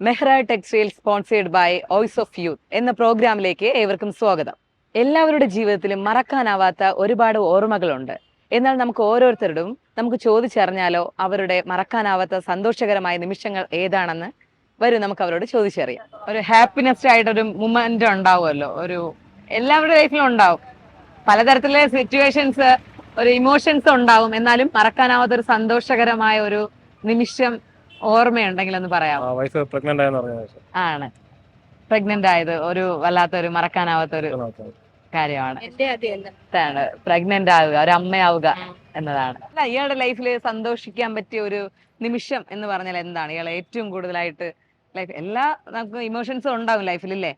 Mehra textile sponsored by voice of youth എന്ന പ്രോഗ്രാമിലേക്ക് ഏവർക്കും സ്വാഗതം. എല്ലാവരുടെ ജീവിതത്തിലും മറക്കാനാവാത്ത ഒരുപാട് ഓർമ്മകളുണ്ട്. എന്നാൽ നമുക്ക് ഓരോരുത്തരോടും നമുക്ക് ചോദിച്ചറിഞ്ഞാലോ അവരുടെ മറക്കാനാവാത്ത സന്തോഷകരമായ നിമിഷങ്ങൾ ഏതാണെന്ന് വരും നമുക്ക് അവരോട് ചോദിച്ചറിയാം. ഒരു ഹാപ്പിനെസ് ആയിട്ടൊരു മൊമെന്റ് ഉണ്ടാവുമല്ലോ. ഒരു എല്ലാവരുടെ ലൈഫിലും ഉണ്ടാവും. പലതരത്തിലെ സിറ്റുവേഷൻസ് ഒരു ഇമോഷൻസ് ഉണ്ടാവും. എന്നാലും മറക്കാനാവാത്ത ഒരു സന്തോഷകരമായ ഒരു നിമിഷം ഓർമ്മയുണ്ടെങ്കിൽ ഒന്ന് പറയാമോ വൈഫ് പ്രഗ്നന്റ് ആയെന്ന് പറഞ്ഞ ആണ്. പ്രഗ്നന്റ് ആയത് ഒരു വല്ലാത്തൊരു മറക്കാനാവാത്തൊരു കാര്യമാണ്. പ്രഗ്നന്റ് ആവുക ഒരു അമ്മയാവുക എന്നതാണ്. അല്ല ഇയാളുടെ ലൈഫിൽ സന്തോഷിക്കാൻ പറ്റിയ ഒരു നിമിഷം എന്ന് പറഞ്ഞാൽ എന്താണ്? ഇയാൾ ഏറ്റവും കൂടുതലായിട്ട് ലൈഫ് എല്ലാ നമുക്ക് ഇമോഷൻസും ഉണ്ടാവും ലൈഫിൽ അല്ലേ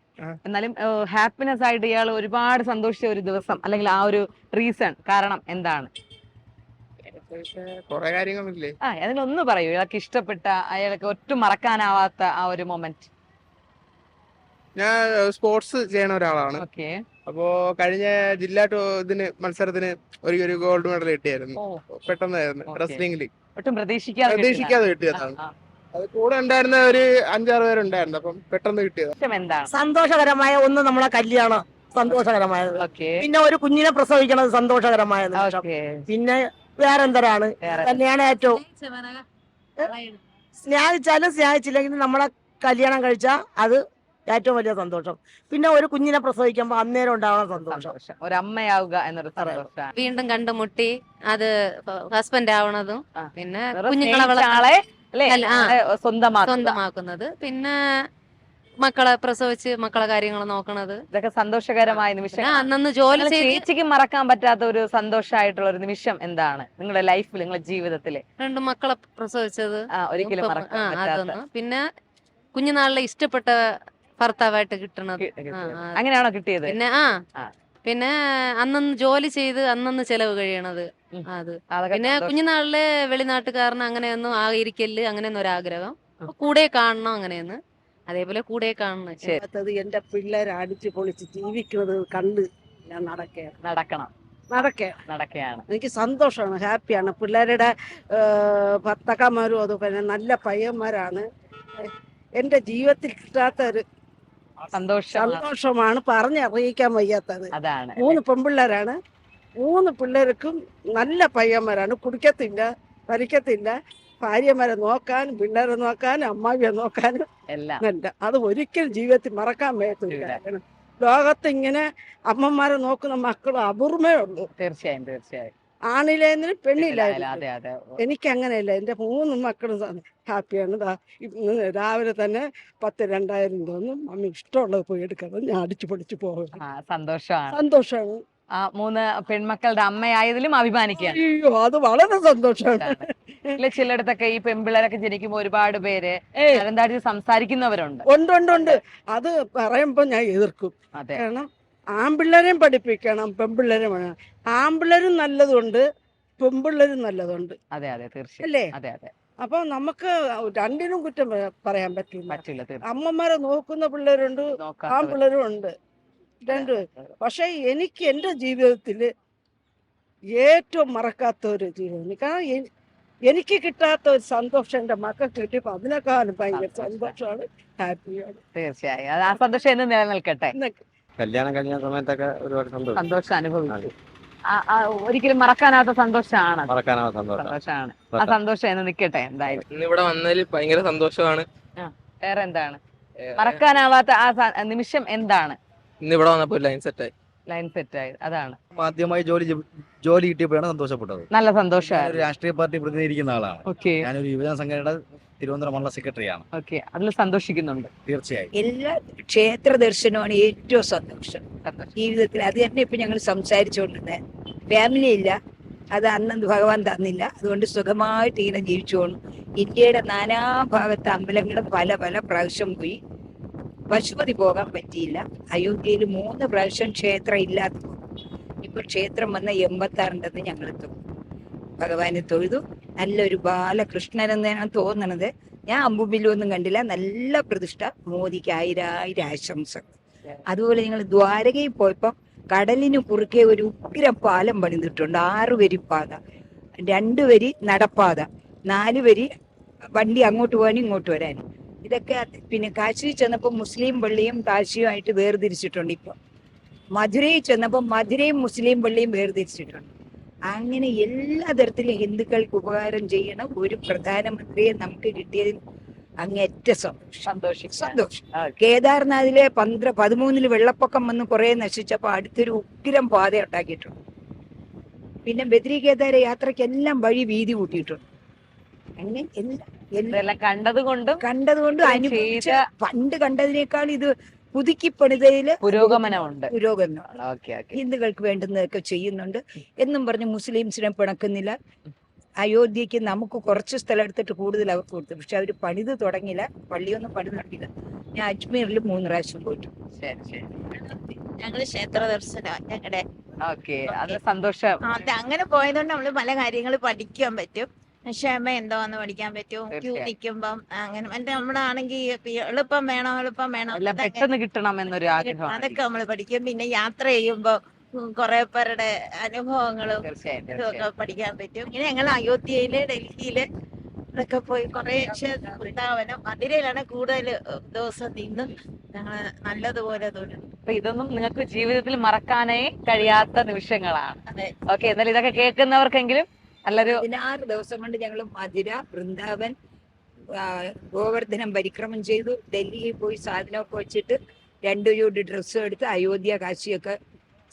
എന്നാലും ഹാപ്പിനെസ് ആയിട്ട് ഇയാൾ ഒരുപാട് സന്തോഷിച്ച ഒരു ദിവസം അല്ലെങ്കിൽ ആ ഒരു റീസൺ കാരണം എന്താണ്? കാര്യങ്ങളില്ലേ? ആ അതിനൊന്ന് പറയൂ. ഇയാൾക്ക് ഇഷ്ടപ്പെട്ട അയാൾക്ക് ഒട്ടും മറക്കാനാവാത്ത ആ ഒരു മൊമെന്റ്. ഞാൻ സ്പോർട്സ് ചെയ്യണ ഒരാളാണ്. ഓക്കെ. അപ്പോ കഴിഞ്ഞ ജില്ലാ ടോ- ഇതിന് മത്സരത്തിന് ഒരു ഒരു ഗോൾഡ് മെഡൽ കിട്ടിയായിരുന്നു. പെട്ടെന്നായിരുന്നു. റെസ്ലിംഗിൽ പ്രതീക്ഷിക്കാതെ പ്രതീക്ഷിക്കാതെ കിട്ടിയതാണ്. അത് കൂടെ ഉണ്ടായിരുന്ന ഒരു അഞ്ചാറ് പേരുണ്ടായിരുന്നു. അപ്പം പെട്ടെന്ന് കിട്ടിയത്. സന്തോഷകരമായ ഒന്ന് നമ്മളെ കല്യാണം. സന്തോഷകരമായത്. ഓക്കെ. പിന്നെ ഒരു കുഞ്ഞിനെ പ്രസവിക്കണത് സന്തോഷകരമായത് പിന്നെ വേറെന്തരാണ്? വേറെ. തന്നെയാണ് ഏറ്റവും സ്നേഹിച്ചാലും സ്നേഹിച്ചില്ലെങ്കിലും നമ്മളെ കല്യാണം കഴിച്ചാൽ അത് ഏറ്റവും വലിയ സന്തോഷം. പിന്നെ ഒരു കുഞ്ഞിനെ പ്രസവിക്കുമ്പോൾ അന്നേരം ഉണ്ടാവുന്ന സന്തോഷം. സന്തോഷം. ഒരു അമ്മയാവുക എന്നൊരു വീണ്ടും കണ്ടുമുട്ടി അത് ഹസ്ബൻഡ് ആവണതും പിന്നെ കുഞ്ഞുങ്ങളെ സ്വന്തമാക്കുന്നത്. പിന്നെ മക്കളെ പ്രസവിച്ച് മക്കളെ കാര്യങ്ങൾ നോക്കണത്. ഇതൊക്കെ സന്തോഷകരമായ നിമിഷം. പിന്നെ അന്നന്ന് ജോലി ചെയ്ത് ചേച്ചിക്ക് മറക്കാൻ പറ്റാത്ത ഒരു സന്തോഷമായിട്ടുള്ള ഒരു നിമിഷം എന്താണ്? നിങ്ങളുടെ ലൈഫിൽ നിങ്ങളുടെ ജീവിതത്തിൽ? രണ്ട് മക്കളെ പ്രസവിച്ചത്. ആ ഒരിക്കലും ഇപ്പം, മറക്കാൻ ആ, പറ്റാത്ത. അതൊന്ന്. പിന്നെ കുഞ്ഞുനാളിലെ ഇഷ്ടപ്പെട്ട ഭർത്താവായിട്ട് കിട്ടണത്. കി- കിട്ടിയത്. ആ, ആ. അങ്ങനെയാണോ കിട്ടിയത്? പിന്നെ ആ. ആ. പിന്നെ അന്നന്ന് ജോലി ചെയ്ത് അന്നന്ന് ചെലവ് കഴിയണത്. ഉം. അത്. അതൊക്കെ പിന്നെ സന്തോഷം. കുഞ്ഞുനാളിലെ വെളിനാട്ടുകാരന് അങ്ങനെയൊന്നും ആയിരിക്കൽ അങ്ങനെയൊന്നും ഒരാഗ്രഹം. കൂടെ കാണണം അങ്ങനെയൊന്ന്. അതേപോലെ കൂടെ കാണണം. ശരി. അത് എന്റെ പിള്ളേരെ അടിച്ച് പൊളിച്ച് ജീവിക്കുന്നത് കണ്ട് ഞാൻ നടക്കേ നടക്കണം. നടക്കേ നടക്കുകയാണ്. എനിക്ക് സന്തോഷമാണ് ഹാപ്പിയാണ്. പിള്ളേരുടെ ഏഹ്, ഭർത്താക്കന്മാരും പിന്നെ നല്ല പയ്യന്മാരാണ്. എന്റെ ജീവിതത്തിൽ കിട്ടാത്ത ഒരു സന്തോഷം. സന്തോഷമാണ് പറഞ്ഞറിയിക്കാൻ വയ്യാത്തത്. അതാണ്. മൂന്ന് പെൺപിള്ളേരാണ്. മൂന്ന് പിള്ളേർക്കും നല്ല പയ്യന്മാരാണ്. കുടിക്കത്തില്ല വലിക്കത്തില്ല. ഭാര്യമാരെ നോക്കാനും പിള്ളേരെ നോക്കാനും അമ്മാവിയെ നോക്കാനും എല്ലാം. അത് ഒരിക്കലും ജീവിതത്തിൽ മറക്കാൻ വേണ്ടി ലോകത്ത് ഇങ്ങനെ അമ്മമാരെ നോക്കുന്ന മക്കൾ അപൂർവമേ ഉള്ളൂ. തീർച്ചയായും തീർച്ചയായും. ആണില്ലായിരുന്നു പെണ്ണില്ലായിരുന്നു എനിക്ക് അങ്ങനെയല്ല എന്റെ മൂന്ന് മക്കളും ഹാപ്പിയാണ്. ഇന്ന് രാവിലെ തന്നെ പത്ത് രണ്ടായിരം തോന്നും. അമ്മ ഇഷ്ടമുള്ളത് പോയി എടുക്കണം. ഞാൻ അടിച്ചു പൊളിച്ചു പോകും സന്തോഷമാണ്. സന്തോഷമാണ്. മൂന്ന് പെൺമക്കളുടെ അമ്മയായതിലും അഭിമാനിക്കുകയാണ്. അയ്യോ അത് വളരെ സന്തോഷമാണ്. ഇല്ല ചിലയിടത്തൊക്കെ ഈ പെൺപിള്ളേരൊക്കെ ജനിക്കുമ്പോ ഒരുപാട് പേര് തരംതാഴ്ച സംസാരിക്കുന്നവരുണ്ട്. ഉണ്ട് ഉണ്ട് ഉണ്ട്. അത് പറയുമ്പോൾ ഞാൻ എതിർക്കും. അതെ. കാരണം ആൺപിള്ളേരെയും പഠിപ്പിക്കണം പെൺപിള്ളേരെയും വേണം. ആൺപിള്ളേരും നല്ലതുണ്ട് പെൺപിള്ളേരും നല്ലതുണ്ട്. അതെ അതെ തീർച്ചയായും. അല്ലേ? അതെ അതെ. അപ്പൊ നമുക്ക് രണ്ടിനും കുറ്റം പറയാൻ പറ്റില്ല. പറ്റില്ല തീർച്ചയായും. അമ്മമാരെ നോക്കുന്ന പിള്ളേരുണ്ട് നോക്കാത്തവര്. ആൺപിള്ളേരും ഉണ്ട്. രണ്ട്. പക്ഷെ എനിക്ക് എന്റെ ജീവിതത്തിൽ ഏറ്റവും മറക്കാത്ത ഒരു ജീവിതം. കാരണം എനിക്ക് കിട്ടാത്ത ഒരു സന്തോഷം എന്റെ മക്കൾക്ക് കിട്ടിയപ്പോ അതിനേക്കാളും ഭയങ്കര സന്തോഷമാണ് ഹാപ്പിയാണ്. തീർച്ചയായും. അത് ആ സന്തോഷം എന്ന് നിലനിൽക്കട്ടെ. കല്യാണം കഴിഞ്ഞ സമയത്തൊക്കെ ഒരുപാട് സന്തോഷം. സന്തോഷം അനുഭവിച്ചു. ഒരിക്കലും മറക്കാനാവാത്ത സന്തോഷമാണ്. മറക്കാനാവാത്ത സന്തോഷം സന്തോഷമാണ്. ആ സന്തോഷം. എന്ന് നിൽക്കട്ടെ എന്തായാലും. ഇന്ന് ഇവിടെ വന്നതിൽ ഭയങ്കര സന്തോഷമാണ്. വേറെ എന്താണ് മറക്കാനാവാത്ത ആ നിമിഷം എന്താണ്? ഇന്ന് ഇവിടെ വന്നപ്പോൾ ലൈൻ സെറ്റായി ലൈൻ സെറ്റ് ആയി. അതാണ്. ആദ്യമായി ജോലി ജോലി കിട്ടിയപ്പോഴാണ് സന്തോഷപ്പെട്ടത്. നല്ല സന്തോഷമാണ് രാഷ്ട്രീയ പാർട്ടി പ്രതിനിധീകരിക്കുന്ന ആളാണ്. ഓക്കെ ഞാനൊരു യുവജന സംഘടനയുടെ തിരുവനന്തപുരം മണ്ഡല സെക്രട്ടറിയാണ്. ഓക്കെ അതിൽ സന്തോഷിക്കുന്നുണ്ട്. തീർച്ചയായും. എല്ലാ ക്ഷേത്ര ദർശനമാണ് ഏറ്റവും സന്തോഷം. ജീവിതത്തിൽ അത് തന്നെ ഇപ്പൊ ഞങ്ങൾ സംസാരിച്ചുകൊണ്ടിരുന്നത് ഫാമിലി ഇല്ല. അത് അന്ന് ഭഗവാൻ തന്നില്ല. അതുകൊണ്ട് സുഖമായിട്ട് ഇങ്ങനെ ജീവിച്ചു പോകണം ഇന്ത്യയുടെ നാനാഭാഗത്തെ അമ്പലങ്ങളും പല പല പ്രാവശ്യം പോയി. പശുപതി പോകാൻ പറ്റിയില്ല. അയോധ്യയിൽ മൂന്ന് പ്രാവശ്യം ക്ഷേത്രം ഇല്ലാത്ത ഇപ്പൊ ക്ഷേത്രം വന്ന എൺപത്തി ആറിന്റെന്ന് ഞങ്ങൾ എത്തും ഭഗവാനെ തൊഴുതു. നല്ലൊരു ബാലകൃഷ്ണൻ ഞാൻ തോന്നണത്. ഞാൻ അമ്പുബില്ലൊന്നും കണ്ടില്ല. നല്ല പ്രതിഷ്ഠ. മോദിക്ക് ആയിരായിരം ആശംസകൾ. അതുപോലെ ഞങ്ങൾ ദ്വാരകയിൽ പോയപ്പോൾ കടലിന് കുറുക്കെ ഒരു ഉഗ്ര പാലം പണിതിട്ടുണ്ട്. ആറ് വരി പാത. രണ്ടു വരി നടപ്പാത. നാല് വരി വണ്ടി അങ്ങോട്ട് പോകാനും ഇങ്ങോട്ട് വരാനും. ഇതൊക്കെ പിന്നെ കാശിയിൽ ചെന്നപ്പോൾ മുസ്ലിം പള്ളിയും കാശിയുമായിട്ട് വേർതിരിച്ചിട്ടുണ്ട് ഇപ്പൊ. മധുരയിൽ ചെന്നപ്പോൾ മധുരയും മുസ്ലിം പള്ളിയും വേർതിരിച്ചിട്ടുണ്ട്. അങ്ങനെ എല്ലാ തരത്തിലും ഹിന്ദുക്കൾക്ക് ഉപകാരം ചെയ്യണ ഒരു പ്രധാനമന്ത്രിയെ നമുക്ക് കിട്ടിയതിൽ അങ്ങേറ്റ സന്തോഷം. സന്തോഷം. കേദാർനാഥിലെ പന്ത്ര പതിമൂന്നിൽ വെള്ളപ്പൊക്കം വന്ന് കുറെ നശിച്ചപ്പോ അടുത്തൊരു ഉഗ്രം പാത ഉണ്ടാക്കിയിട്ടുണ്ട്. പിന്നെ ബദ്രി കേദാര യാത്രക്കെല്ലാം വഴി വീതി കൂട്ടിയിട്ടുണ്ട്. അങ്ങനെ എല്ലാം ഇതെല്ലാം കണ്ടത് കൊണ്ടും അനുഭവിച്ച പണ്ട് കണ്ടതിനേക്കാൾ ഇത് പുതുക്കി പണിതയിൽ പുരോഗമനമുണ്ട്. പുരോഗമനം. Okay okay. ഹിന്ദുക്കൾക്ക് വേണ്ടുന്നതൊക്കെ ചെയ്യുന്നുണ്ട്. എന്നും പറഞ്ഞ് മുസ്ലിംസിനെ പിണക്കുന്നില്ല. അയോധ്യക്ക് നമുക്ക് കുറച്ച് സ്ഥലം എടുത്തിട്ട് കൂടുതൽ അവർക്ക് കൊടുത്തു. പക്ഷെ അവർ പണിത് തുടങ്ങില്ല പള്ളിയൊന്നും പണി തുടങ്ങില്ല ഞാൻ അജ്മീറിൽ മൂന്ന് പ്രാവശ്യം പോയിട്ടു. ശരി ശരി. ഞങ്ങൾ ക്ഷേത്ര ദർശനം ഞങ്ങളുടെ അത് സന്തോഷം. അത് അങ്ങനെ പോയതുകൊണ്ട് നമ്മൾ പല കാര്യങ്ങൾ പഠിക്കാൻ പറ്റും. ക്ഷമ എന്താന്ന് പഠിക്കാൻ പറ്റും. ക്യൂ. നിൽക്കുമ്പം അങ്ങനെ എന്റെ നമ്മളാണെങ്കിൽ എളുപ്പം വേണം എളുപ്പം വേണം. പെട്ടെന്ന് കിട്ടണം എന്നൊരു ആഗ്രഹം അതൊക്കെ നമ്മൾ പഠിക്കും. പിന്നെ യാത്ര ചെയ്യുമ്പോ കുറെ പേരുടെ അനുഭവങ്ങളും ഇതൊക്കെ പഠിക്കാൻ പറ്റും. ഇങ്ങനെ ഞങ്ങൾ അയോധ്യയിൽ ഡൽഹിയിൽ ഇതൊക്കെ പോയി കുറെ വൃന്ദാവനം. മധുരയിലാണ് കൂടുതൽ ദിവസം നിന്ന് ഞങ്ങൾ നല്ലതുപോലെ തൊഴിൽ അപ്പൊ ഇതൊന്നും നിങ്ങൾക്ക് ജീവിതത്തിൽ മറക്കാനേ കഴിയാത്ത നിമിഷങ്ങളാണ്. ഓക്കെ എന്നാൽ ഇതൊക്കെ കേൾക്കുന്നവർക്കെങ്കിലും നല്ലൊരു പതിനാറ് ദിവസം കൊണ്ട് ഞങ്ങൾ മധുര വൃന്ദാവൻ ഗോവർദ്ധനം പരിക്രമം ചെയ്തു. ഡൽഹിയിൽ പോയി സാധനമൊക്കെ വെച്ചിട്ട് രണ്ടു ജോഡി ഡ്രസ്സ് എടുത്ത് അയോധ്യ കാശിയൊക്കെ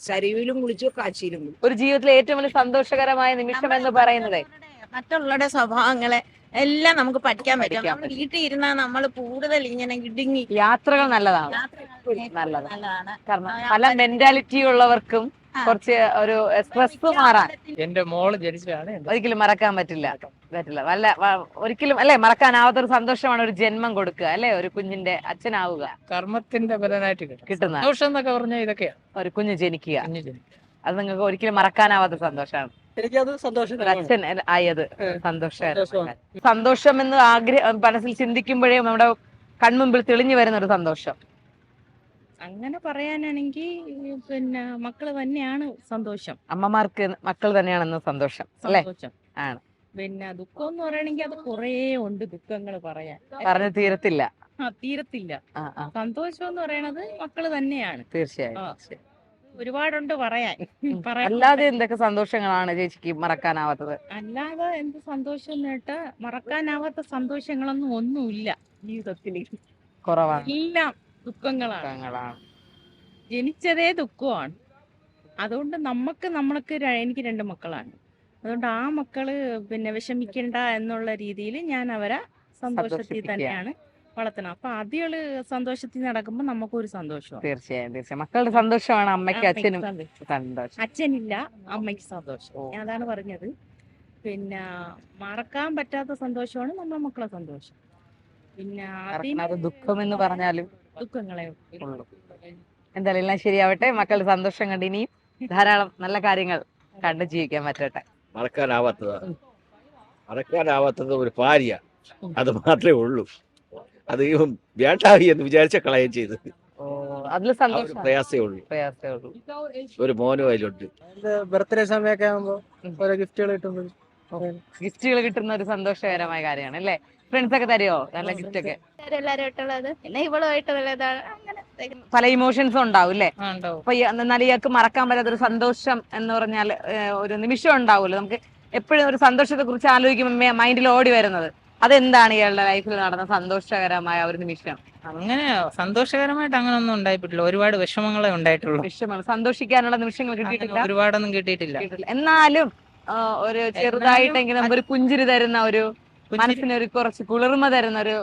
സരയുവിലും കുളിച്ചു കാശിയിലും കുളിച്ചു. ഒരു ജീവിതത്തിലെ ഏറ്റവും വലിയ സന്തോഷകരമായ നിമിഷം എന്ന് പറയുന്നത്? മറ്റുള്ളവരുടെ സ്വഭാവങ്ങളെ എല്ലാം നമുക്ക് പഠിക്കാൻ പറ്റും. നമ്മൾ വീട്ടിൽ ഇരുന്നാൽ നമ്മൾ കൂടുതൽ ഇങ്ങനെ ഇടുങ്ങി. യാത്രകൾ നല്ലതാണ്. നല്ലതാണ്. കാരണം പല മെന്റാലിറ്റി ഉള്ളവർക്കും. കുറച്ച് ഒരു സ്ട്രെസ് മാറാൻ. എന്റെ മോൾ ജനിച്ചതാണ് ഒരിക്കലും മറക്കാൻ പറ്റില്ല. പറ്റില്ല. വല്ല ഒരിക്കലും അല്ലെ? മറക്കാനാവാത്ത ഒരു സന്തോഷമാണ് ഒരു ജന്മം കൊടുക്കുക അല്ലെ? ഒരു കുഞ്ഞിന്റെ അച്ഛനാവുക. കർമ്മത്തിന്റെ ഫലനായിട്ട് കിട്ടുന്ന സന്തോഷം എന്നൊക്കെ പറഞ്ഞാൽ ഇതൊക്കെയാണ്. ഒരു കുഞ്ഞ് ജനിക്കുക. അത് നിങ്ങൾക്ക് ഒരിക്കലും മറക്കാനാവാത്ത സന്തോഷമാണ്. എനിക്കത് ഒരു സന്തോഷം അച്ഛൻ ആയത് സന്തോഷമാണ്. സന്തോഷം എന്ന് ആഗ്രഹം മനസ്സിൽ ചിന്തിക്കുമ്പോഴേ നമ്മുടെ കൺമുമ്പിൽ തെളിഞ്ഞു വരുന്ന ഒരു സന്തോഷം. അങ്ങനെ പറയാനാണെങ്കിൽ പിന്നെ മക്കൾ തന്നെയാണ് സന്തോഷം. അമ്മമാർക്ക് മക്കൾ തന്നെയാണെന്ന് സന്തോഷം അല്ലേ? സന്തോഷം. ആണ്. പിന്നെ ദുഃഖം എന്ന് പറയണെങ്കിൽ അത് കുറേ ഉണ്ട് ദുഃഖങ്ങൾ പറയാൻ. പറഞ്ഞു തീരത്തില്ല. ആ തീരത്തില്ല. ആ ആ. സന്തോഷം എന്ന് പറയണത് മക്കൾ തന്നെയാണ്. തീർച്ചയായും ആ. ഒരുപാടുണ്ട് പറയാൻ. പറയാൻ. അല്ലാതെ എന്തൊക്കെ സന്തോഷങ്ങളാണ് ചേച്ചിക്ക് മറക്കാനാവാത്തത്? അല്ലാതെ എന്ത് സന്തോഷം നേട്ട മറക്കാനാവാത്ത സന്തോഷങ്ങളൊന്നും ഒന്നുമില്ല ജീവിതത്തിൽ കുറവാണ്. എല്ലാം ദുഃഖങ്ങളാണ്. ദുഃഖങ്ങളാണ്. ജനിച്ചതേ ദുഃഖമാണ്. അതുകൊണ്ട് നമുക്ക് നമ്മൾക്ക് എനിക്ക് രണ്ട് മക്കളാണ്. അതുകൊണ്ട് ആ മക്കൾ പിന്നെ വിഷമിക്കണ്ട എന്നുള്ള രീതിയിൽ ഞാൻ അവരെ സന്തോഷത്തിൽ തന്നെയാണ് വളർത്തണം അപ്പൊ അതികൾ സന്തോഷത്തിൽ നടക്കുമ്പോ നമുക്കൊരു സന്തോഷമാണ്. തീർച്ചയായും തീർച്ചയായും. മക്കളുടെ സന്തോഷമാണ് അമ്മയ്ക്ക് അച്ഛനും സന്തോഷം. അച്ഛനില്ല അമ്മയ്ക്ക് സന്തോഷം. ഞാൻ അതാണ് പറഞ്ഞത്. പിന്നെ മറക്കാൻ പറ്റാത്ത സന്തോഷമാണ് നമ്മുടെ മക്കളെ സന്തോഷം. പിന്നെ ദുഃഖം എന്ന് പറഞ്ഞാലും ദുഃഖങ്ങളെ ഉള്ളൂ. എന്തായാലും എല്ലാം ശരിയാവട്ടെ. മക്കളുടെ സന്തോഷം കണ്ട് ഇനിയും ധാരാളം നല്ല കാര്യങ്ങൾ കണ്ട് ജീവിക്കാൻ പറ്റട്ടെ. മറക്കാനാവാത്തത്. മറക്കാനാവാത്തത് ഒരു ഭാര്യ. അത് മാത്രമേ ഉള്ളൂ. അത് വേണ്ടാവി എന്ന് വിചാരിച്ച കളയം ചെയ്ത്. അതിൽ സന്തോഷം. പ്രയാസമേ ഉള്ളൂ. ഒരു മോനും അതിലുണ്ട്. ബർത്ത്ഡേ സമയമൊക്കെ ആകുമ്പോ ഓരോ ഗിഫ്റ്റുകൾ കിട്ടുമ്പോൾ ഗിഫ്റ്റുകൾ കിട്ടുന്ന ഒരു സന്തോഷകരമായ കാര്യമാണ് അല്ലേ? ഫ്രണ്ട്സ് ഒക്കെ തരുമോ നല്ല ഗിഫ്റ്റ് ഒക്കെ. പിന്നെ പല ഇമോഷൻസും ഉണ്ടാവും അല്ലേ? അപ്പൊ എന്നാൽ ഇയാൾക്ക് മറക്കാൻ പറ്റാത്ത ഒരു സന്തോഷം എന്ന് പറഞ്ഞാൽ ഒരു നിമിഷം ഉണ്ടാവുമല്ലോ. നമുക്ക് എപ്പോഴും ഒരു സന്തോഷത്തെ കുറിച്ച് ആലോചിക്കുമ്പോൾ മൈൻഡിൽ ഓടി വരുന്നത്. അതെന്താണ് ഇയാളുടെ ലൈഫിൽ നടന്ന സന്തോഷകരമായ ഒരു നിമിഷം? അങ്ങനെ സന്തോഷകരമായിട്ട് അങ്ങനെ ഒന്നും ഉണ്ടായിട്ടില്ല. ഒരുപാട് വിഷമങ്ങളെ ഉണ്ടായിട്ടുള്ളൂ. വിഷമങ്ങൾ. സന്തോഷിക്കാനുള്ള നിമിഷങ്ങൾ കിട്ടിയിട്ടില്ല? ഒരുപാടൊന്നും കിട്ടിയിട്ടില്ല. കിട്ടിയിട്ടില്ല. എന്നാലും ഒരു ചെറുതായിട്ടെങ്കിലും ഒരു പുഞ്ചിരി തരുന്ന ഒരു കുഞ്ഞിരി- മനസ്സിന് ഒരു കുറച്ച് കുളിർമ തരുന്ന ഒരു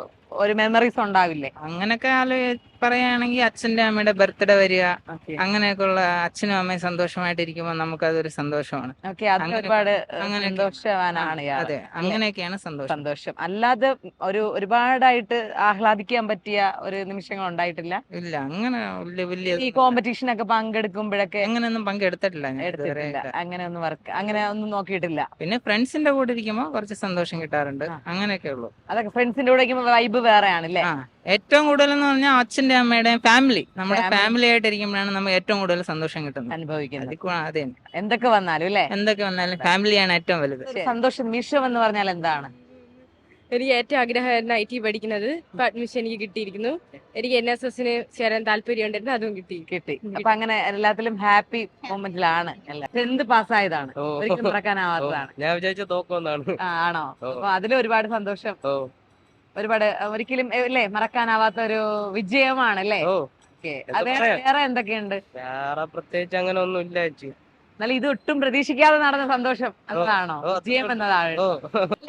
ഒരു മെമ്മറീസ് ഉണ്ടാവില്ലേ? അങ്ങനൊക്കെ ആലോ പറയുകയാണെങ്കിൽ അച്ഛന്റെ അമ്മയുടെ ബർത്ത്ഡേ വരിക. അങ്ങനെയൊക്കെ ഉള്ള അച്ഛനും അമ്മയും സന്തോഷമായിട്ടിരിക്കുമ്പോൾ നമുക്കതൊരു സന്തോഷമാണ്. ഓക്കെ അത് ഒരുപാട്. സന്തോഷവാനാണ് അതെ അങ്ങനെയൊക്കെയാണ് സന്തോഷം. സന്തോഷം. അല്ലാതെ ഒരു ഒരുപാടായിട്ട് ആഹ്ലാദിക്കാൻ പറ്റിയ ഒരു നിമിഷങ്ങൾ ഉണ്ടായിട്ടില്ല. ഇല്ല അങ്ങനെ വലിയ വലിയ ഈ കോമ്പറ്റീഷൻ ഒക്കെ പങ്കെടുക്കുമ്പോഴൊക്കെ അങ്ങനെയൊന്നും പങ്കെടുത്തിട്ടില്ല എടുത്തിട്ടില്ല. അങ്ങനെ ഒന്നും വർക്ക് അങ്ങനെ ഒന്നും നോക്കിയിട്ടില്ല. പിന്നെ ഫ്രണ്ട്സിന്റെ കൂടെ ഇരിക്കുമ്പോൾ കുറച്ച് സന്തോഷം കിട്ടാറുണ്ട്. അങ്ങനെയൊക്കെ ഉള്ളൂ. അതൊക്കെ ഫ്രണ്ട്സിന്റെ കൂടെ വൈബ് വേറെയാണ് അല്ലേ ഏറ്റവും കൂടുതൽ എന്ന് പറഞ്ഞാൽ അച്ഛന്റെ അമ്മയുടെ ഫാമിലി നമ്മുടെ Family. ഫാമിലി ആയിട്ട് ഇരിക്കുമ്പോഴാണ് നമുക്ക് ഏറ്റവും കൂടുതൽ സന്തോഷം കിട്ടുന്നത്. അനുഭവിക്കുന്നത്. അതെ. എന്തൊക്കെ വന്നാലും അല്ലേ? എന്തൊക്കെ വന്നാലും ഫാമിലിയാണ് ഏറ്റവും വലുത്. സന്തോഷം മിഷം നിമിഷം എന്ന് പറഞ്ഞാൽ എന്താണ്? എനിക്ക് ഏറ്റവും ആഗ്രഹമായിരുന്നു ഐ ടി പഠിക്കുന്നത്. ഇപ്പൊ അഡ്മിഷൻ എനിക്ക് കിട്ടിയിരിക്കുന്നു. എനിക്ക് എൻ എസ് എസിന് ചേരാൻ താല്പര്യം ഉണ്ടായിരുന്നു അതും കിട്ടി. കിട്ടി. അപ്പൊ അങ്ങനെ എല്ലാത്തിലും ഹാപ്പി മൊമെന്റിലാണ് ടെൻത്ത് പാസ്സായതാണ് ഒരിക്കലും മറക്കാനാവാത്തതാണ്. ഞാൻ വിചാരിച്ച തോക്കൊന്നാണ് ആണോ. അപ്പൊ അതിലും ഒരുപാട് സന്തോഷം. ഓ. ഒരുപാട് ഒരിക്കലും അല്ലേ മറക്കാനാവാത്ത ഒരു വിജയമാണ് അല്ലേ ഓ ഓക്കെ പറയാ? വേറെ എന്തൊക്കെയുണ്ട്? വേറെ പ്രത്യേകിച്ച് അങ്ങനെ ഒന്നും ഇല്ല ചേച്ചി. എന്നാലും ഇത് ഒട്ടും പ്രതീക്ഷിക്കാതെ നടന്ന സന്തോഷം അതാണോ? വിജയം എന്നതാണ്.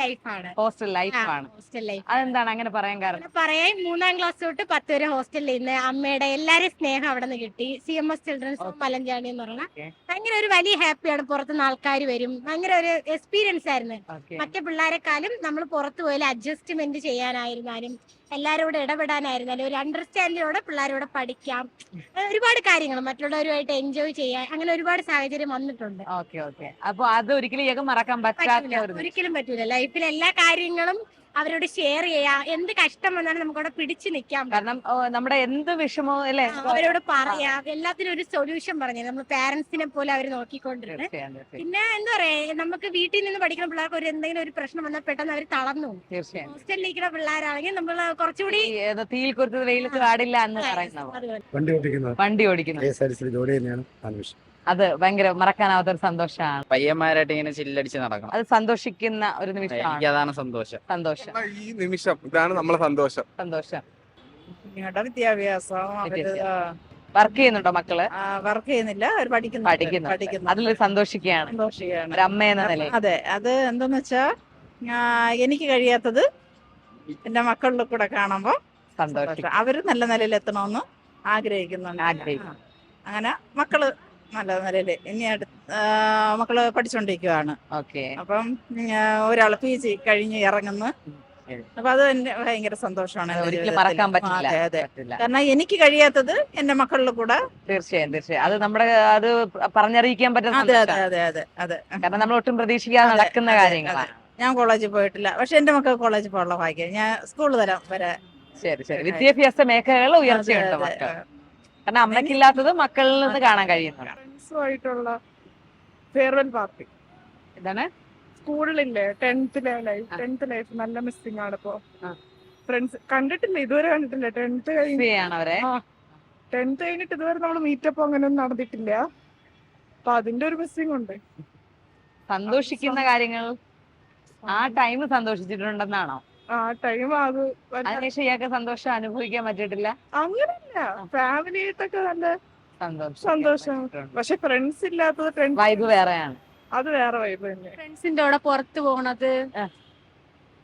ലൈഫാണ്. ഹോസ്റ്റൽ ലൈഫാണ്. Hostel life. അതെന്താണ് അങ്ങനെ പറയാൻ കാരണം? പറയാൻ മൂന്നാം ക്ലാസ് തൊട്ട് പത്ത് വരെ ഹോസ്റ്റലിൽ നിന്ന് അമ്മയുടെ എല്ലാരും സ്നേഹം അവിടെ നിന്ന് കിട്ടി. C M S children's home Malanchani എന്ന് പറഞ്ഞാൽ Okay. ഭയങ്കര ഒരു വലിയ ഹാപ്പിയാണ്. പുറത്തുനിന്ന് ആൾക്കാർ വരും. ഭയങ്കര ഒരു എക്സ്പീരിയൻസ് ആയിരുന്നു. മറ്റേ മറ്റു പിള്ളേരെക്കാളും നമ്മൾ പുറത്തു പോയാൽ അഡ്ജസ്റ്റ്മെന്റ് ചെയ്യാനായിരുന്നാലും എല്ലാവരോടും ഇടപെടാനായിരുന്നാലും ഒരു അണ്ടർസ്റ്റാൻഡിലൂടെ പിള്ളേരോട് പഠിക്കാം. ഒരുപാട് കാര്യങ്ങൾ മറ്റുള്ളവരുമായിട്ട് എൻജോയ് ചെയ്യാൻ അങ്ങനെ ഒരുപാട് സാഹചര്യം വന്നിട്ടുണ്ട്. Okay okay. അപ്പൊ അത് ഒരിക്കലും മറക്കാൻ ഒരു ഒരിക്കലും പറ്റൂല. ലൈഫിൽ എല്ലാ കാര്യങ്ങളും അവരോട് ഷെയർ ചെയ്യാം. എന്ത് കഷ്ടം വന്നാലും നമുക്ക് അവിടെ പിടിച്ചു നിൽക്കാം കാരണം നമ്മുടെ എന്ത് വിഷമോ അല്ലേ? അവരോട് പറയാം. എല്ലാത്തിനും ഒരു സൊല്യൂഷൻ പറഞ്ഞു നമ്മൾ പാരന്റ്സിനെ പോലെ അവർ നോക്കിക്കൊണ്ടിരുന്നത് പിന്നെ എന്താ പറയാ നമുക്ക് വീട്ടിൽ നിന്ന് പഠിക്കുന്ന പിള്ളേർക്ക് ഒരു എന്തെങ്കിലും ഒരു പ്രശ്നം വന്നാൽ പെട്ടെന്ന് അവർ തളർന്നു ഹോസ്റ്റലിലേക്കുള്ള പിള്ളേരാണെങ്കിൽ നമ്മൾ കുറച്ചുകൂടി തീയിൽ കുറച്ച് വെയിലത്ത് പാടില്ല എന്ന് പറയുന്നത് വണ്ടി ഓടിക്കുന്നത്. വണ്ടി ഓടിക്കുന്നത്. ജോലി തന്നെയാണ്. ആനിമേഷൻ അത് ഭയങ്കര മറക്കാനാവാത്ത ഒരു സന്തോഷമാണ്. പയ്യന്മാരായിട്ട് ഇങ്ങനെ ചില്ലടിച്ച് നടക്കണം. അത് സന്തോഷിക്കുന്ന ഒരു നിമിഷമാണ്. എനിക്കതാണ് സന്തോഷം. സന്തോഷം. ഈ നിമിഷം ഇതാണ് നമ്മളെ സന്തോഷം. സന്തോഷം. കുഞ്ഞുങ്ങളുടെ വിദ്യാഭ്യാസം. അവർ വർക്ക് ചെയ്യുന്നുണ്ടോ മക്കൾ? വർക്ക് ചെയ്യുന്നില്ല അവർ പഠിക്കുന്നു പഠിക്കുന്നു അതിൽ സന്തോഷിക്കുകയാണ്. സന്തോഷിക്കുകയാണ്. ഒരു അമ്മ എന്ന നിലയിൽ. അതെ അത് എന്തെന്ന് വെച്ചാ ആ, എനിക്ക് കഴിയാത്തത് എന്റെ മക്കളിൽ കൂടെ കാണുമ്പോ സന്തോഷം. അവർ നല്ല നിലയിൽ എത്തണമെന്ന് ആഗ്രഹിക്കുന്നുണ്ട്. ആഗ്രഹിക്കുന്നു. ആ. അങ്ങനെ മക്കൾ നല്ല നിലയിൽ ഇനി അടുത്ത മക്കൾ പഠിച്ചോണ്ടിരിക്കുവാണ്. ഓക്കെ. അപ്പം ഒരാൾ പി ജി കഴിഞ്ഞ് ഇറങ്ങുന്നു. അപ്പൊ അത് എന്റെ ഭയങ്കര സന്തോഷമാണ് ഒരിക്കലും. മറക്കാൻ പറ്റില്ല. അതെ. കാരണം എനിക്ക് കഴിയാത്തത് എന്റെ മക്കളിൽ കൂടെ തീർച്ചയായും തീർച്ചയായും. അത് നമ്മുടെ അത് പറഞ്ഞറിയിക്കാൻ പറ്റുന്ന അതെ അതെ. അതെ അതെ അതെ. കാരണം നമ്മൾ ഒട്ടും പ്രതീക്ഷിക്കാതെ നടക്കുന്ന കാര്യങ്ങളാണ്. ഞാൻ കോളേജിൽ പോയിട്ടില്ല. പക്ഷെ എന്റെ മക്കൾ കോളേജിൽ പോകാനുള്ള ഭാഗ്യം. ഞാൻ സ്കൂളിൽ തരാം വരെ. ശരി ശരി. വിദ്യാഭ്യാസ മേഖലകളിൽ ഉയർച്ചയുണ്ട് മക്കൾ. കാരണം അമ്മയ്ക്കില്ലാത്തത് മക്കളിൽ നിന്ന് കാണാൻ കഴിയുന്നുണ്ട്. ഫ്രണ്ട്സുമായിട്ടുള്ള ഫെയർവെൽ പാർട്ടി. എന്താണ്? സ്കൂളിലില്ലേ ടെൻത്തിലെ ലൈഫ്. ടെൻത്ത് ലൈഫ് നല്ല മിസ്സിംഗ് ആണ് ഇപ്പോ. ഫ്രണ്ട്സ് കണ്ടിട്ടില്ല ഇതുവരെ കണ്ടിട്ടില്ല. ടെൻത്ത് കഴിഞ്ഞ് ടെൻത്ത് കഴിഞ്ഞിട്ട് ഇതുവരെ നമ്മൾ മീറ്റപ്പ് അങ്ങനെ ഒന്നും നടന്നിട്ടില്ല. അപ്പൊ അതിന്റെ ഒരു മിസ്സിംഗ് ഉണ്ട്. സന്തോഷിക്കുന്ന കാര്യങ്ങൾ ആ ടൈം സന്തോഷിച്ചിട്ടുണ്ടെന്നാണോ? ആ ടൈം അത് അതിനുശേഷം ഇയാൾക്ക് സന്തോഷം അനുഭവിക്കാൻ പറ്റിട്ടില്ല അങ്ങനല്ല ഫാമിലി ആയിട്ടൊക്കെ നല്ല സന്തോഷം. സന്തോഷം. പക്ഷെ ഫ്രണ്ട്സ് ഇല്ലാത്തത് ടെൻത്ത് വൈബ് വേറെയാണ്. അത് വേറെ വൈബ് തന്നെ. ഫ്രണ്ട്സിന്റെ കൂടെ പുറത്തു പോണത്. ആ.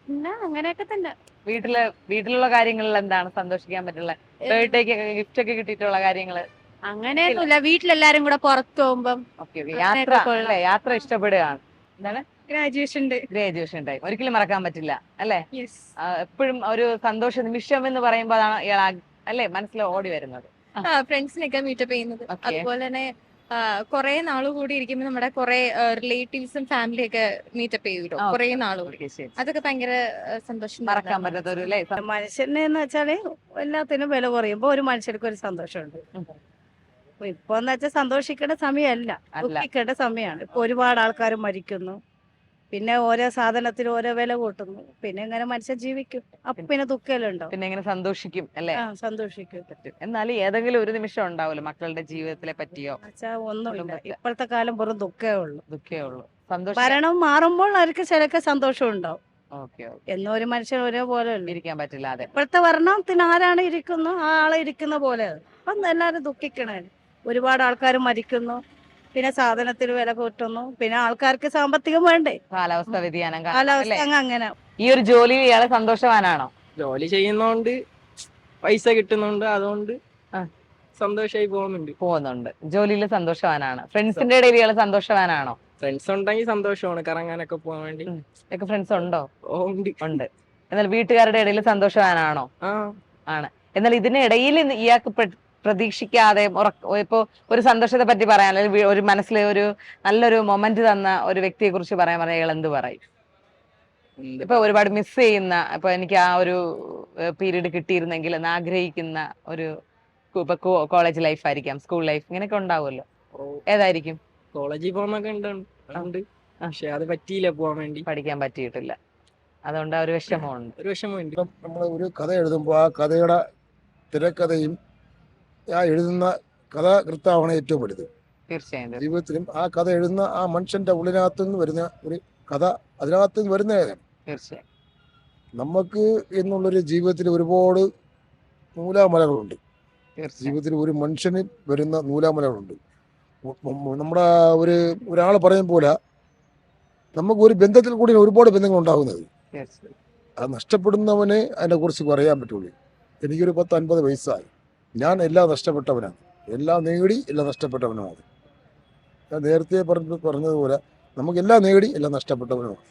പിന്നെ അങ്ങനെയൊക്കെ തന്നെ. വീട്ടിൽ വീട്ടിലുള്ള കാര്യങ്ങളിൽ എന്താണ് സന്തോഷിക്കാൻ പറ്റുള്ള? ബർത്ത്ഡേക്ക് ഗിഫ്റ്റ് ഒക്കെ കിട്ടിയിട്ടുള്ള കാര്യങ്ങൾ? അങ്ങനെയൊന്നുമില്ല. വീട്ടിലെല്ലാരും കൂടെ പുറത്തു പോകുമ്പം ഓക്കെ അങ്ങനെയൊക്കെ യാത്ര കൊള്ളാം. അല്ലേ? യാത്ര ഇഷ്ടപ്പെടുകയാണ്. എന്താണ്? ഗ്രാജുവേഷന്റെ ഗ്രാജുവേഷൻ ടൈം ഒരിക്കലും മറക്കാൻ പറ്റില്ല അല്ലേ? എപ്പോഴും ഒരു സന്തോഷ നിമിഷം എന്ന് പറയുമ്പോൾ അതാണ് ഇയാൾ ആ- അല്ലേ? മനസ്സിൽ ഓടി വരുന്നത്. ഫ്രണ്ട്സിനൊക്കെ മീറ്റപ്പ് ചെയ്യുന്നത്. Okay. അതുപോലെ തന്നെ കുറെ നാൾ കൂടി ഇരിക്കുമ്പോൾ നമ്മുടെ കുറെ റിലേറ്റീവ്സും ഫാമിലി ഒക്കെ മീറ്റപ്പ് ആ, കുറെ നാൾ കൂടി. Okay, ശരി. അതൊക്കെ ഭയങ്കര ആ, സന്തോഷം മറക്കാൻ തരുന്നതാണ്. പറ്റാത്ത ഒരു അല്ലേ? സം- മനുഷ്യനെ എന്ന് വെച്ചാൽ എല്ലാത്തിനും വില കുറയുമ്പോ ഒരു മനുഷ്യർക്ക് ഒരു സന്തോഷമുണ്ട്. ഉം. അപ്പൊ ഇപ്പൊ എന്ന് വെച്ചാൽ സന്തോഷിക്കേണ്ട സമയമല്ല. അല്ല. ദുഃഖിക്കേണ്ട സമയമാണ് ഇപ്പൊ ഒരുപാട് ആൾക്കാർ മരിക്കുന്നു. പിന്നെ ഓരോ സാധനത്തിന് ഓരോ വില കൂട്ടുന്നു. പിന്നെ ഇങ്ങനെ മനുഷ്യൻ ജീവിക്കും. അപ്പൊ പിന്നെ ദുഃഖലുണ്ടോ പിന്നെ എങ്ങനെ സന്തോഷിക്കും അല്ലേ? സന്തോഷിക്കും. പറ്റും. എന്നാലും ഏതെങ്കിലും ഒരു നിമിഷം ഉണ്ടാവുമല്ലോ മക്കളുടെ ജീവിതത്തിലെ പറ്റിയോ? ഒന്നും ഒന്നുമില്ല. ഇപ്പോഴത്തെ കാലം വെറും ദുഃഖേ ഉള്ളൂ. ദുഃഖേ ഉള്ളൂ ഭരണം മാറുമ്പോൾ അവർക്ക് ചിലക്ക് സന്തോഷം ഉണ്ടാവും. എന്നോ ഒരു മനുഷ്യൻ ഒരേപോലെ ഇരിക്കാൻ പറ്റില്ല അതെ. ഇപ്പോഴത്തെ ഭരണത്തിന് ആരാണ് ഇരിക്കുന്നു? ആ ആളെ ഇരിക്കുന്ന പോലെ. അപ്പം എല്ലാരും ദുഃഖിക്കണേ. ഒരുപാട് ആൾക്കാർ മരിക്കുന്നു. പിന്നെ സാധനത്തിന് വില കൂട്ടുന്നു. പിന്നെ ആൾക്കാർക്ക് സാമ്പത്തികം വേണ്ടേ? കാലാവസ്ഥ വ്യതിയാനം കാലാവസ്ഥ അങ്ങ് അങ്ങനെ ഈ ഒരു ജോലി ഇയാളെ സന്തോഷവാനാണോ? ജോലി ചെയ്യുന്നോണ്ട് പൈസ കിട്ടുന്നുണ്ട് അതുകൊണ്ട്. സന്തോഷമായി പോകുന്നുണ്ട്. പോകുന്നുണ്ട്. ജോലിയിൽ സന്തോഷവാനാണ്. ഫ്രണ്ട്സിന്റെ ഇടയിൽ ഇയാളെ സന്തോഷവാനാണോ? ഫ്രണ്ട്സ് ഉണ്ടെങ്കിൽ സന്തോഷമാണ്. കറങ്ങാനൊക്കെ പോകാൻ വേണ്ടി. ഒക്കെ ഫ്രണ്ട്സ് ഉണ്ടോ? ഉണ്ട്. എന്നാൽ വീട്ടുകാരുടെ ഇടയിൽ സന്തോഷവാനാണോ? ആണ്. എന്നാൽ ഇതിനിടയിൽ ഇയാൾക്ക് പ്രതീക്ഷിക്കാതെ ഇപ്പോൾ ഇപ്പോ ഒരു സന്തോഷത്തെ പറ്റി പറയാൻ അല്ലെങ്കിൽ ഒരു മനസ്സിലെ ഒരു നല്ലൊരു മൊമെന്റ് തന്ന ഒരു വ്യക്തിയെ കുറിച്ച് പറയാൻ പറഞ്ഞാൽ ഇയാൾ എന്ത് പറയും? ഇപ്പൊ ഒരുപാട് മിസ് ചെയ്യുന്ന ഇപ്പൊ എനിക്ക് ആ ഒരു പീരീഡ് കിട്ടിയിരുന്നെങ്കിൽ എന്ന് ആഗ്രഹിക്കുന്ന ഒരു ഇപ്പൊ കോളേജ് ലൈഫ് ആയിരിക്കാം സ്കൂൾ ലൈഫ് ഇങ്ങനെയൊക്കെ ഉണ്ടാവുമല്ലോ. ഏതായിരിക്കും? കോളേജിൽ പോകുന്നൊക്കെ പക്ഷെ അത് പറ്റിയില്ല പോവാൻ വേണ്ടി. പഠിക്കാൻ പറ്റിയിട്ടില്ല. അതുകൊണ്ട് ആ ഒരു വിഷമമുണ്ട്. ഒരു വിഷമമുണ്ട്. നമ്മൾ ഒരു കഥ എഴുതുമ്പോൾ ആ കഥയുടെ തിരക്കഥയും ആ എഴുതുന്ന കഥാകൃത്താവാണ് ഏറ്റവും വലുത്. തീർച്ചയായും. ജീവിതത്തിലും ആ കഥ എഴുതുന്ന ആ മനുഷ്യന്റെ ഉള്ളിനകത്ത് നിന്ന് വരുന്ന ഒരു കഥ അതിനകത്ത് നിന്ന് വരുന്ന തീർച്ചയായും. നമുക്ക് എന്നുള്ളൊരു ജീവിതത്തിൽ ഒരുപാട് നൂലാമലകളുണ്ട്. ജീവിതത്തിൽ ഒരു മനുഷ്യന് വരുന്ന നൂലാമലകളുണ്ട്. നമ്മുടെ ഒരു ഒരാൾ പറയും പോലെ നമുക്ക് ഒരു ബന്ധത്തിൽ കൂടി ഒരുപാട് ബന്ധങ്ങൾ ഉണ്ടാകുന്നത്. അത് നഷ്ടപ്പെടുന്നവന് അതിനെ കുറിച്ച് പറയാൻ പറ്റുള്ളൂ. എനിക്കൊരു പത്ത് അൻപത് വയസ്സായി. ഞാൻ എല്ലാം നഷ്ടപ്പെട്ടവനാണ്. എല്ലാം നേടി എല്ലാം നഷ്ടപ്പെട്ടവനുമാണ്. ഞാൻ നേരത്തെ പറഞ്ഞ പറഞ്ഞതുപോലെ നമുക്ക് എല്ലാം നേടി എല്ലാം നഷ്ടപ്പെട്ടവനുമാണ്.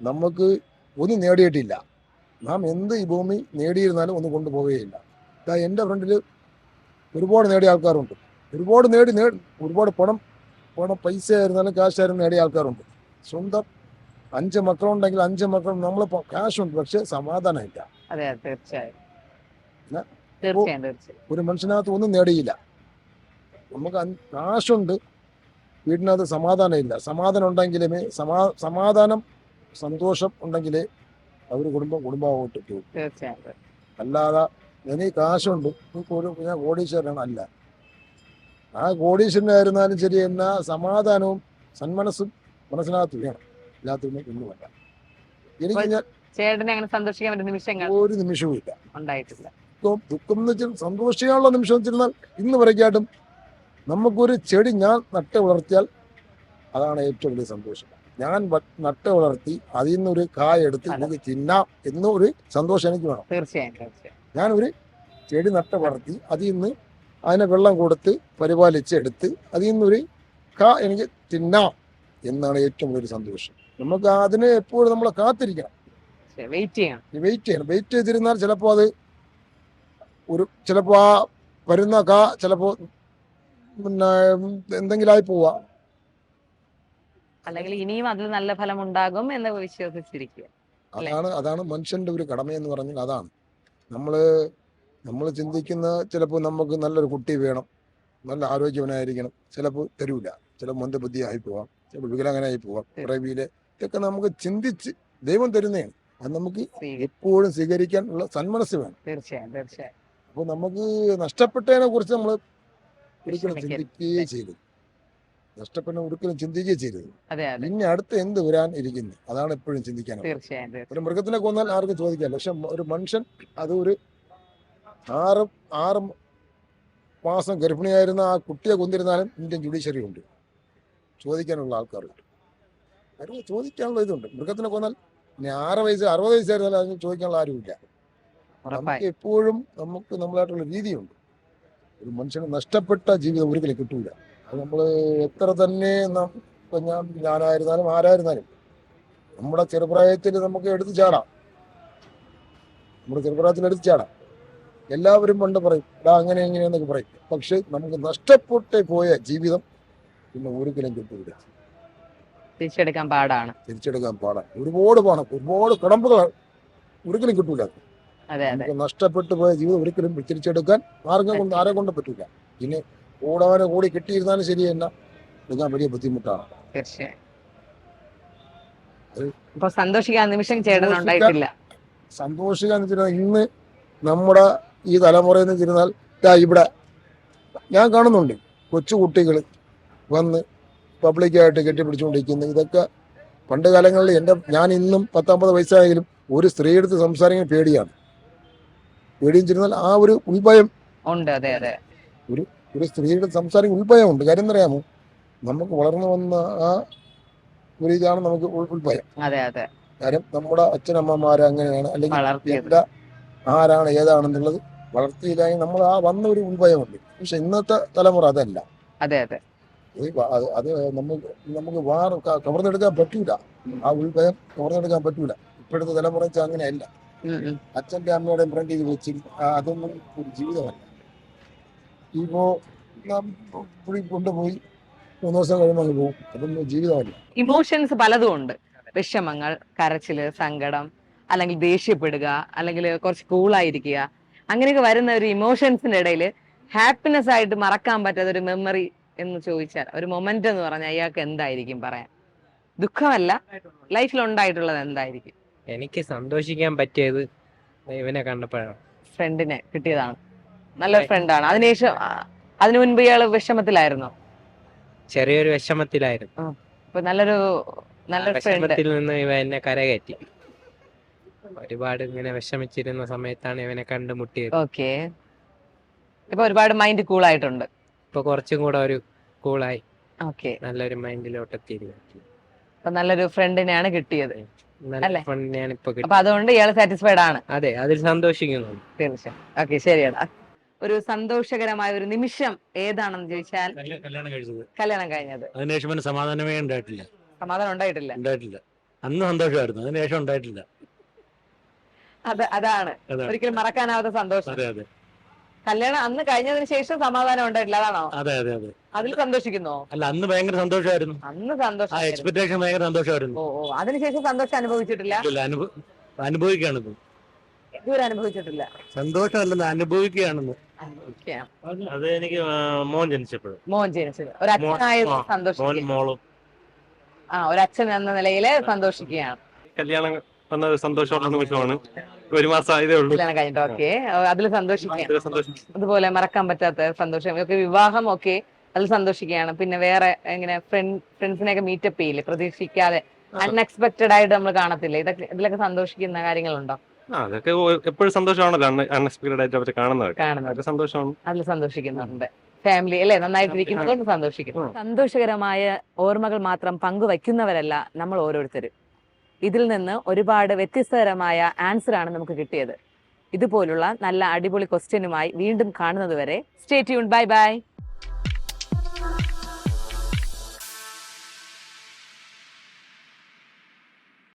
നമുക്ക് ഒന്നും നേടിയിട്ടില്ല. നാം എന്ത് ഈ ഭൂമി നേടിയിരുന്നാലും ഒന്നും കൊണ്ടുപോവുകയില്ല. ഇതാ എന്റെ ഫ്രണ്ടിൽ ഒരുപാട് നേടിയ ആൾക്കാരുണ്ട്. ഒരുപാട് നേടി നേ ഒരുപാട് പണം പണം പൈസ ആയിരുന്നാലും കാശായിരുന്നു നേടിയ ആൾക്കാരുണ്ട്. സ്വന്തം അഞ്ച് മക്കളുണ്ടെങ്കിൽ അഞ്ച് മക്കളും നമ്മൾ കാശുണ്ട് പക്ഷെ സമാധാനമില്ല. അതെ തീർച്ചയായും. തീർച്ചയായും തീർച്ചയായും. ഒരു മനുഷ്യനകത്ത് ഒന്നും നേടിയില്ല. നമുക്ക് കാശുണ്ട്. വീടിനകത്ത് സമാധാനമില്ല. സമാധാനം ഉണ്ടെങ്കിലേ സമാ സമാധാനം സന്തോഷം ഉണ്ടെങ്കിലേ അവർ കുടുംബം കുടുംബമായിട്ട് പോകും. അല്ലാതെ എനിക്ക് കാശുണ്ട്. ഒരു ഞാൻ കോടീശ്വരനാണ് അല്ല. ആ കോടീശ്വരനായിരുന്നാലും ശരി എന്നാ സമാധാനവും സന്മനസ്സും മനസ്സിനകത്ത് വേണം. ഇല്ലാത്തൊന്നും ഒന്നുമല്ല എനിക്ക് ഞാൻ ചേട്ടനെ അങ്ങനെ സന്തോഷിക്കാൻ നിമിഷങ്ങൾ ഒരു നിമിഷവും ഇല്ല ഉണ്ടായിട്ടില്ല. ദുഃഖം ദുഃഖം എന്ന് വെച്ചാൽ സന്തോഷിക്കാനുള്ള നിമിഷം വെച്ചിരുന്നാൽ ഇന്ന് വരയ്ക്കാട്ടും. നമുക്കൊരു ചെടി ഞാൻ നട്ട് വളർത്തിയാൽ അതാണ് ഏറ്റവും വലിയ സന്തോഷം. ഞാൻ നട്ട് വളർത്തി അതിൽ നിന്നൊരു കായ എടുത്ത് എനിക്ക് തിന്നാം എന്നൊരു സന്തോഷം എനിക്ക് വേണം. തീർച്ചയായും ഒരു ചെടി നട്ട് വളർത്തി അതിൽ നിന്ന് അതിനെ വെള്ളം കൊടുത്ത് പരിപാലിച്ച് എടുത്ത് അതിൽ നിന്നൊരു കാ എനിക്ക് തിന്നാം എന്നാണ് ഏറ്റവും വലിയൊരു സന്തോഷം. നമുക്ക് അതിനെ എപ്പോഴും നമ്മളെ കാത്തിരിക്കണം. വെയിറ്റ് ചെയ്യണം. വെയിറ്റ് ചെയ്യണം. വെയിറ്റ് ചെയ്തിരുന്നാൽ ചിലപ്പോൾ അത് ഒരു ചിലപ്പോൾ ആ വരുന്ന കാ ചിലപ്പോൾ പിന്നെ എന്തെങ്കിലും ആയി പോവാ. അല്ലെങ്കിൽ ഇനിയും അതിൽ നല്ല ഫലം ഉണ്ടാകും എന്ന് വിശ്വസിച്ചിരിക്കുക. അതാണ് അതാണ് മനുഷ്യന്റെ ഒരു കടമ എന്ന് പറഞ്ഞാൽ അതാണ്. നമ്മൾ നമ്മൾ ചിന്തിക്കുന്ന ചിലപ്പോൾ നമുക്ക് നല്ലൊരു കുട്ടി വേണം. നല്ല ആരോഗ്യവനായിരിക്കണം. ചിലപ്പോൾ തരൂല. ചില മന്ദബുദ്ധി ആയി പോവാം. ചിലപ്പോൾ വികലാംഗനായി പോവാം. പിറവിയിൽ ഇതൊക്കെ നമുക്ക് ചിന്തിച്ച് ദൈവം തരുന്നതാണ്. അത് നമുക്ക് എപ്പോഴും സ്വീകരിക്കാൻ ഉള്ള സന്മനസ് വേണം. തീർച്ചയായും തീർച്ചയായും. അപ്പോൾ നമുക്ക് നഷ്ടപ്പെട്ടതിനെ കുറിച്ച് നമ്മൾ ഒരിക്കലും. ചിന്തിക്കുകയേ ചെയ്തു നഷ്ടപ്പെട്ട ഒരിക്കലും ചിന്തിക്കുകയേ ചെയ്തത് പിന്നെ അടുത്ത് എന്ത് വരാൻ ഇരിക്കുന്നു? അതാണ് എപ്പോഴും തീർച്ചയായും ഒരു മൃഗത്തിനെ കൊന്നാൽ ആർക്കും ചോദിക്കാം പക്ഷെ ഒരു മനുഷ്യൻ അത് ഒരു ആറ് ആറ് മാസം ഗർഭിണിയായിരുന്ന ആ കുട്ടിയെ കൊന്നിരുന്നാലും ഇന്ത്യൻ ജുഡീഷ്യറി ഉണ്ട്. ചോദിക്കാനുള്ള ആൾക്കാരുണ്ട്. ചോദിക്കാനുള്ള ഇതുണ്ട്? മൃഗത്തിനെ കൊന്നാൽ ഇനി ആറ് വയസ്സ് അറുപത് വയസ്സായിരുന്നാലും അതിന് ചോദിക്കാനുള്ള ആരുമില്ല. നമുക്ക് എപ്പോഴും നമുക്ക് നമ്മളായിട്ടുള്ള രീതിയുണ്ട്. ഒരു മനുഷ്യന് നഷ്ടപ്പെട്ട ജീവിതം ഒരിക്കലും കിട്ടൂല. അത് നമ്മൾ എത്ര തന്നെ ഇപ്പൊ ഞാൻ ഞാനായിരുന്നാലും ആരായിരുന്നാലും നമ്മുടെ ചെറുപ്രായത്തിൽ നമുക്ക് എടുത്തു ചാടാം. നമ്മുടെ ചെറുപ്രായത്തിൽ എടുത്തു ചാടാം. എല്ലാവരും പണ്ട് പറയും എടാ അങ്ങനെ എങ്ങനെയെന്നൊക്കെ പറയും. പക്ഷെ നമുക്ക് നഷ്ടപ്പെട്ടേ പോയ ജീവിതം പിന്നെ ഒരിക്കലും കിട്ടൂല. തിരിച്ചെടുക്കാൻ പാടാണ്. തിരിച്ചെടുക്കാൻ പാടാണ് ഒരുപാട് പണം ഒരുപാട് കടമ്പുകൾ ഒരിക്കലും കിട്ടൂല. നമുക്ക് നഷ്ടപ്പെട്ടു പോയ ജീവിതം ഒരിക്കലും തിരിച്ചെടുക്കാൻ മാർഗം കൊണ്ട് ആരെ കൊണ്ട് പറ്റൂല. ഇനി കൂടാനെ കൂടി കിട്ടിയിരുന്നാലും ശരി തന്നെ എടുക്കാൻ വലിയ ബുദ്ധിമുട്ടാണ്. സന്തോഷിക്കാൻ നിമിഷം സന്തോഷിക്കാൻ- വെച്ചാൽ ഇന്ന് നമ്മുടെ ഈ തലമുറയിൽ നിന്ന് ചെന്നാൽ ഇവിടെ ഞാൻ കാണുന്നുണ്ട് കൊച്ചു കുട്ടികൾ വന്ന് പബ്ലിക്കായിട്ട് കെട്ടിപ്പിടിച്ചുകൊണ്ടിരിക്കുന്നു. ഇതൊക്കെ പണ്ട് കാലങ്ങളിൽ എന്റെ ഞാൻ ഇന്നും പത്തൊമ്പത് വയസ്സായെങ്കിലും ഒരു സ്ത്രീയെടുത്ത് സംസാരിക്കാൻ പേടിയാണ്. പേടിയും ചെന്നാൽ ആ ഒരു ഉൾഭയം. ഉണ്ട് അതെ അതെ. ഒരു ഒരു സ്ത്രീയുടെ സംസാരിക്കാൻ ഉൾഭയമുണ്ട്. കാര്യം എന്നറിയാമോ നമുക്ക് വളർന്നു വന്ന ആ ഒരു ഇതാണ് നമുക്ക് ഉൾ- ഉൾഭയം. അതെ അതെ. കാര്യം നമ്മുടെ അച്ഛനമ്മമാര് അങ്ങനെയാണ്. അല്ലെങ്കിൽ എന്താ ആരാണ് ഏതാണെന്നുള്ളത് വളർത്തിയില്ലെങ്കിൽ നമ്മൾ ആ വന്ന ഒരു ഉൾഭയമുണ്ട്. പക്ഷെ ഇന്നത്തെ തലമുറ അതല്ല. അതെ അതെ. അത് നമുക്ക് നമുക്ക് വാർ കവർന്നെടുക്കാൻ പറ്റൂല. ആ ഉൾഭയം കവർന്നെടുക്കാൻ പറ്റൂല. ഇപ്പോഴത്തെ തലമുറ വെച്ചാൽ അങ്ങനെയല്ല. അച്ഛന്റെ അമ്മയുടെ ഫ്രണ്ടിൽ വെച്ച് അതൊന്നും ഒരു ജീവിതമല്ല. ഇപ്പോ നാം പുള്ളി കൊണ്ടുപോയി മൂന്ന് ദിവസം കഴിയുമ്പോൾ അങ്ങ് പോകും. അതൊന്നും ജീവിതമല്ല. ഇമോഷൻസ് പലതും ഉണ്ട്. വിഷമങ്ങൾ കരച്ചിൽ സങ്കടം അല്ലെങ്കിൽ ദേഷ്യപ്പെടുക അല്ലെങ്കിൽ കുറച്ച് കൂളായിരിക്കുക അങ്ങനെയൊക്കെ വരുന്ന ഒരു ഇമോഷൻസിന്റെ ഇടയിൽ ഹാപ്പിനെസ് ആയിട്ട് മറക്കാൻ പറ്റാത്ത ഒരു മെമ്മറി എന്ന് ചോദിച്ചാൽ ഒരു മൊമെന്റ് എന്ന് പറഞ്ഞാൽ അയാൾക്ക് എന്തായിരിക്കും പറയാൻ? ദുഃഖമല്ല ലൈഫിൽ ഉണ്ടായിട്ടുള്ളത് എന്തായിരിക്കും? എനിക്ക് സന്തോഷിക്കാൻ പറ്റിയത് ഇവനെ കണ്ടപ്പോഴാണ്. ഫ്രണ്ടിനെ കിട്ടിയതാണ്. നല്ലൊരു ഫ്രണ്ടാണ്. അതിനുശേഷം അതിനു മുൻപ് ഇയാൾ വിഷമത്തിലായിരുന്നു. ചെറിയൊരു വിഷമത്തിലായിരുന്നു. നല്ലൊരു നല്ലൊരു വിഷമത്തിൽ നിന്ന് ഇവ എന്നെ കരകയറ്റി. ഒരുപാട് ഇങ്ങനെ വിഷമിച്ചിരുന്ന സമയത്താണ് ഇവനെ കണ്ടുമുട്ടിയത്. ഓക്കെ. ഇപ്പൊ ഒരുപാട് മൈൻഡ് കൂൾ ആയിട്ടുണ്ട്. ഇപ്പൊ കുറച്ചും കൂടെ ഒരു കൂളായി ഓക്കെ. നല്ലൊരു മൈൻഡിലോട്ട് എത്തിയിരിക്കുന്നത് അപ്പൊ നല്ലൊരു ഫ്രണ്ടിനെയാണ് കിട്ടിയത്. നല്ല അല്ലേ? ഫ്രണ്ടിനെയാണ് ഇപ്പൊ അപ്പൊ അതുകൊണ്ട് ഇയാൾ സാറ്റിസ്ഫൈഡ് ആണ്. അതെ അതിൽ സന്തോഷിക്കുന്നു. തീർച്ചയായും. ഓക്കെ ശരിയാണ് ഒരു സന്തോഷകരമായ ഒരു നിമിഷം ഏതാണെന്ന് ചോദിച്ചാൽ കല്യാണം കഴിച്ചത്. കല്യാണം കഴിഞ്ഞത്. അതിനുശേഷം പിന്നെ സമാധാനമേ ഉണ്ടായിട്ടില്ല. സമാധാനം ഉണ്ടായിട്ടില്ല. ഉണ്ടായിട്ടില്ല. അന്ന് സന്തോഷമായിരുന്നു. അതിനുശേഷം ഉണ്ടായിട്ടില്ല. അതെ അതാണ്. അതാണ്. ഒരിക്കലും മറക്കാനാവാത്ത സന്തോഷം. അതെ അതെ. കല്യാണം അന്ന് കഴിഞ്ഞതിന് ശേഷം സമാധാനം ഉണ്ടായിട്ടില്ല അതാണോ? അതെ അതെ അതെ. അതിൽ സന്തോഷിക്കുന്നോ? അല്ല അന്ന് ഭയങ്കര സന്തോഷമായിരുന്നു. അന്ന് ആ സന്തോഷം എക്സ്പെക്ടേഷൻ ഭയങ്കര സന്തോഷമായിരുന്നു. ഓ ഓ അതിനുശേഷം സന്തോഷം അനുഭവിച്ചിട്ടില്ല? ഇല്ല, അനുഭവ അനുഭവിക്കുകയാണിത് ഇതുവരെ അനുഭവിച്ചിട്ടില്ല. സന്തോഷമല്ലെന്ന് അനുഭവിക്കുകയാണെന്ന്. ഓക്കെ അത് എനിക്ക് മോൻ ജനിച്ചപ്പോഴും. മോൻ ജനിച്ചത്. ഒരു സന്തോഷം മോളും. ആ ഒരു അച്ഛൻ എന്ന നിലയിൽ സന്തോഷിക്കുകയാണ്. കല്യാണം വന്ന സന്തോഷമുള്ള നിമിഷമാണ് ഒരു മാസം ഇതേ ഉള്ളൂ. കല്യാണം കഴിഞ്ഞിട്ട് ഓക്കെ. അതിൽ സന്തോഷിക്കാം അതുപോലെ മറക്കാൻ പറ്റാത്ത സന്തോഷം. ഒക്കെ വിവാഹം ഒക്കെ അതിൽ സന്തോഷിക്കുകയാണ്. പിന്നെ വേറെ ഇങ്ങനെ ഫ്രണ്ട് ഫ്രണ്ട്സിനെയൊക്കെ മീറ്റപ്പ് ചെയ്യില്ലേ? പ്രതീക്ഷിക്കാതെ അൺഎക്സ്പെക്ടഡ് ആയിട്ട് നമ്മൾ കാണത്തില്ലേ? ഇതൊക്കെ ഇതിലൊക്കെ സന്തോഷിക്കുന്ന കാര്യങ്ങളുണ്ടോ? അതൊക്കെ എപ്പോഴും സന്തോഷമാണല്ലോ അൺഎക്സ്പെക്ടഡ് ആയിട്ട് കാണുന്നത്. സന്തോഷമാണ്. അതിൽ സന്തോഷിക്കുന്നുണ്ട്. ഫാമിലി അല്ലെ? നന്നായിട്ടിരിക്കുന്നതുകൊണ്ട് സന്തോഷിക്കുന്നു. സന്തോഷകരമായ ഓർമ്മകൾ മാത്രം പങ്കുവയ്ക്കുന്നവരല്ല നമ്മൾ ഓരോരുത്തരും. ഇതിൽ നിന്ന് ഒരുപാട് വ്യത്യസ്തകരമായ ആൻസർ ആണ് നമുക്ക് കിട്ടിയത്. ഇതുപോലുള്ള നല്ല അടിപൊളി ക്വസ്റ്റ്യനുമായി വീണ്ടും കാണുന്നത് വരെ സ്റ്റേ ട്യൂൺ ബൈ ബൈ